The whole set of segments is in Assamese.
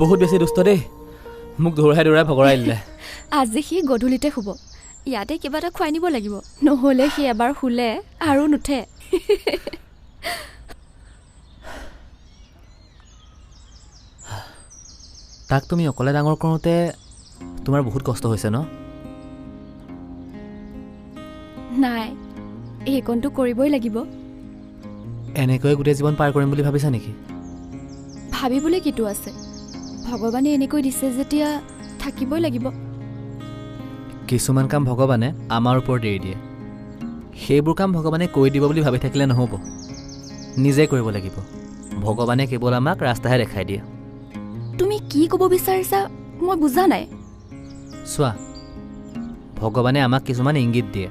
বহুত বেছি দুষ্ট দেই। মোক দৌৰাই দৌৰাই ভগৰাই দিলে। আজি সি গধূলিতে শুব। ইয়াতে কিবা এটা খুৱাই নিব লাগিব। নহ'লে সি এবাৰ শুলে আৰু নুঠে। তাক তুমি অকলে ডাঙৰ কৰোঁতে তোমাৰ বহুত কষ্ট হৈছে ন? নাই এইকণটো কৰিবই লাগিব। এনেকৈয়ে গোটেই জীৱন পাৰ কৰিম বুলি ভাবিছা নেকি? ভাবিবলৈ কিটো আছে? ভগৱানে এনেকৈ দিছে যেতিয়া থাকিবই লাগিব। কিছুমান কাম ভগৱানে আমাৰ ওপৰত এৰি দিয়ে। সেইবোৰ কাম ভগৱানে কৰি দিব বুলি ভাবি থাকিলে নহ'ব। নিজে কৰিব লাগিব। ভগৱানে কেৱল আমাক ৰাস্তাহে দেখাই দিয়ে। তুমি কি ক'ব বিচাৰিছা মই বুজা নাই। চোৱা ভগৱানে আমাক কিছুমান ইংগিত দিয়ে।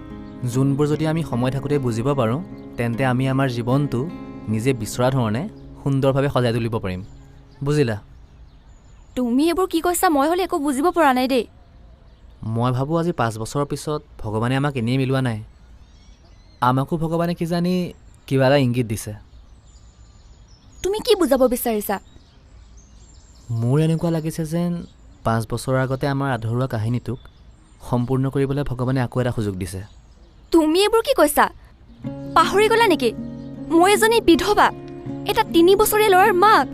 যোনবোৰ যদি আমি সময় থাকোঁতে বুজিব পাৰোঁ তেন্তে আমি আমাৰ জীৱনটো নিজে বিচৰা ধৰণে সুন্দৰভাৱে সজাই তুলিব পাৰিম। বুজিলা? তুমি এইবোৰ কি কৈছা? মই হ'লে একো বুজিব পৰা নাই দেই। মই ভাবোঁ আজি পাঁচ বছৰৰ পিছত ভগৱানে আমাক এনেই মিলোৱা নাই। আমাকো ভগৱানে কিজানি কিবা এটা ইংগিত দিছে। তুমি কি বুজাব বিচাৰিছা? মোৰ এনেকুৱা লাগিছে যেন পাঁচ বছৰৰ আগতে আমাৰ আধৰুৱা কাহিনীটোক সম্পূৰ্ণ কৰিবলৈ ভগৱানে আকৌ এটা সুযোগ দিছে। তুমি এইবোৰ কি কৈছা? পাহৰি গ'লা নেকি? মই এজনী বিধৱা এটা তিনি বছৰীয়া ল'ৰাৰ মাক।